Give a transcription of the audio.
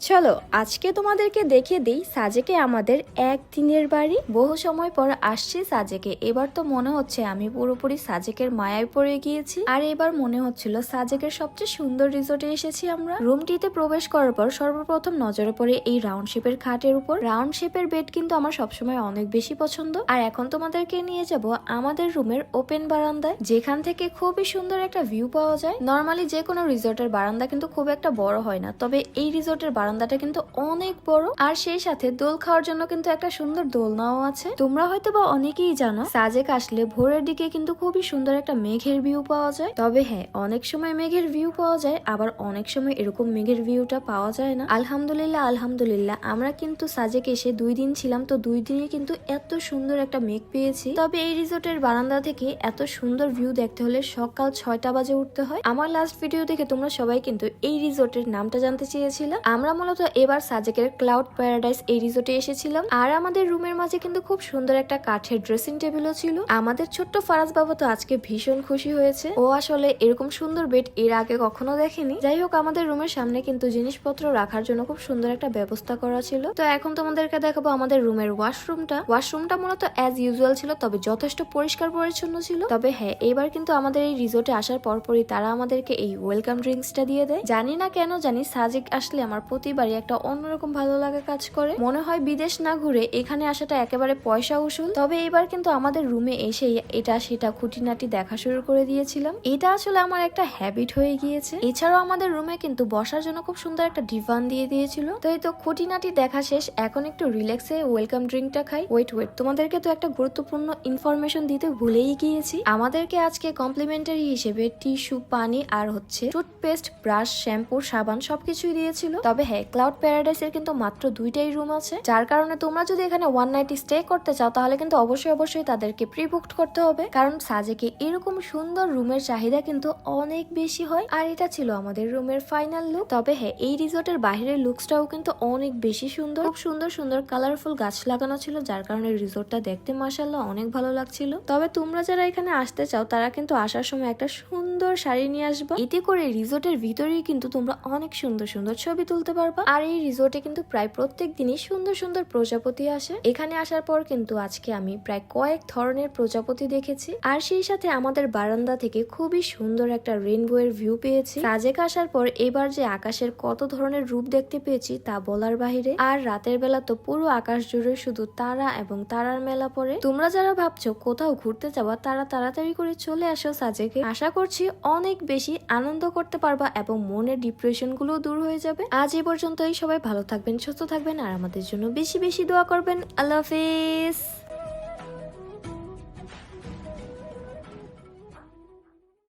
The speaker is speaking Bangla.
চলো, আজকে তোমাদেরকে দেখিয়ে দিই সাজেকে আমাদের একদিনের বাড়ি। বহু সময় পর আসছি সাজেকে। এবার তো মনে হচ্ছে আমি পুরোপুরি সাজেকের মায়ায় পড়ে গিয়েছি। আর এবার মনে হচ্ছিল সাজেকের সবচেয়ে সুন্দর রিসোর্টে এসেছি আমরা। রুমটিতে প্রবেশ করার পর সর্বপ্রথম নজরে পড়ে এই রাউন্ড শেপের খাটের উপর। রাউন্ড শেপের বেড কিন্তু আমার সবসময় অনেক বেশি পছন্দ। আর এখন তোমাদেরকে নিয়ে যাব আমাদের রুমের ওপেন বারান্দায়, যেখান থেকে খুবই সুন্দর একটা ভিউ পাওয়া যায়। নর্মালি যে কোনো রিসোর্টের বারান্দা কিন্তু খুব একটা বড় হয় না। তবে এই রিসোর্টের বারান্দাটা কিন্তু অনেক বড়। আর সেই সাথে দোল খাওয়ার জন্য কিন্তু একটা সুন্দর দোলনাও আছে। তোমরা হয়তো বা অনেকেই জানো, সাজেক আসলে ভোরের দিকে কিন্তু খুবই সুন্দর একটা মেঘের ভিউ পাওয়া যায়। তবে হ্যাঁ অনেক সময় মেঘের ভিউ পাওয়া যায়, আবার অনেক সময় এরকম মেঘের ভিউটা পাওয়া যায় না। আলহামদুলিল্লাহ আলহামদুলিল্লাহ, আমরা কিন্তু সাজেক এসে দুই দিন ছিলাম, তো দুই দিনে কিন্তু এত সুন্দর একটা মেঘ পেয়েছি। তবে এই রিসোর্টের বারান্দা থেকে এত সুন্দর ভিউ দেখতে হলে সকাল ছয়টা বাজে উঠতে হয়। আমার লাস্ট ভিডিও দেখে তোমরা সবাই কিন্তু এই রিসোর্টের নামটা জানতে চেয়েছিলে। আমরা মূলত এবার সাজেকের ক্লাউড প্যারাডাইস এই রিসোর্টে এসেছিলাম। আর আমাদের রুমের মাঝে কিন্তু খুব সুন্দর একটা কাঠের ড্রেসিং টেবিলও ছিল। আমাদের ছোট্ট ফারাজ বাবা তো আজকে ভীষণ খুশি হয়েছে। ও আসলে এরকম সুন্দর বেড এর আগে কখনো দেখেনি। যাই হোক, আমাদের রুমের সামনে কিন্তু জিনিসপত্র রাখার জন্য খুব সুন্দর একটা ব্যবস্থা করা ছিল। তো এখন তোমাদেরকে দেখাবো আমাদের রুমের ওয়াশরুমটা। ওয়াশরুমটা মূলত অ্যাজ ইউজুয়াল ছিল, তবে যথেষ্ট পরিষ্কার পরিচ্ছন্ন ছিল। তবে হ্যাঁ এবার কিন্তু আমাদের এই রিসোর্টে আসার পরপরই তারা আমাদেরকে এই ওয়েলকাম ড্রিঙ্কসটা দিয়ে দেয়। জানি না কেন জানি সাজেক আসলে আমার প্রতিবারই একটা অন্যরকম ভালো লাগা কাজ করে। মনে হয় বিদেশ না ঘুরে এখানে আসাটা একেবারে পয়সা উসুল। তবে এবার কিন্তু আমাদের রুমে এসেই এটা সেটা খুঁটিনাটি দেখা শুরু করে দিয়েছিলাম। এটা আসলে আমার একটা হ্যাবিট হয়ে গিয়েছে। এছাড়াও আমাদের রুমে কিন্তু বসার জন্য খুব সুন্দর একটা ডিভান দিয়ে দিয়েছিল। তো এই তো খুঁটিনাটি দেখা শেষ। এখন একটু রিল্যাক্সে ওয়েলকাম ড্রিঙ্কটা খাই। ওয়েট ওয়েট তোমাদেরকে তো একটা গুরুত্বপূর্ণ ইনফরমেশন দিতে ভুলেই গিয়েছি। আমাদেরকে আজকে কমপ্লিমেন্টারি হিসেবে টিস্যু পানি আর হচ্ছে টুথপেস্ট ব্রাশ শ্যাম্পু সাবান সবকিছুই দিয়েছিল। তবে হ্যাঁ ক্লাউড প্যারাডাইস এর কিন্তু মাত্র দুইটাই রুম আছে। যার কারণে তোমরা যদি এখানে ওয়ান নাইট স্টে করতে চাও, তাহলে কিন্তু অবশ্যই অবশ্যই তাদেরকে প্রি বুকড করতে হবে। কারণ সাজেকে এরকম সুন্দর রুমের চাহিদা কিন্তু অনেক বেশি হয়। আর এটা ছিল আমাদের রুমের ফাইনাল লুক তবে হ্যাঁ এই রিসোর্টের বাইরের লুকসটাও কিন্তু অনেক বেশি সুন্দর। খুব সুন্দর সুন্দর কালারফুল গাছ লাগানো ছিল, যার কারণে রিসোর্টটা দেখতে মাসাল্লাহ অনেক ভালো লাগছিল। তবে তোমরা যারা এখানে আসতে চাও, তারা কিন্তু আসার সময় একটা সুন্দর শাড়ি নিয়ে আসবা। এতে করে রিসোর্টের ভিতরেই কিন্তু তোমরা অনেক সুন্দর সুন্দর ছবি তুলতে পারবা? আর এই রিসোর্টে কিন্তু প্রায় প্রত্যেক দিনই সুন্দর সুন্দর প্রজাপতি আসে। এখানে আসার পর কিন্তু আজকে আমি প্রায় কয়েক ধরনের প্রজাপতি দেখেছি। আর সেই সাথে আমাদের বারান্দা থেকে খুবই সুন্দর একটা রেনবো এর ভিউ পেয়েছি। সাজেক আসার পর এবার যে আকাশের কত ধরনের রূপ দেখতে পেয়েছি তা বলার বাহিরে। আর রাতের বেলা তো পুরো আকাশ জুড়ে শুধু তারা এবং তারার মেলা পড়ে। তোমরা যারা ভাবছ কোথাও ঘুরতে যাওয়া, তারা তাড়াতাড়ি করে চলে আসো সাজেকে। আশা করছি অনেক বেশি আনন্দ করতে পারবা এবং মনের ডিপ্রেশনগুলো দূর হয়ে যাবে। আজ এই পর্যন্তই সবাই ভালো থাকবেন, সুস্থ থাকবেন, আর আমাদের জন্য বেশি বেশি দোয়া করবেন। আল্লাহ হাফেজ।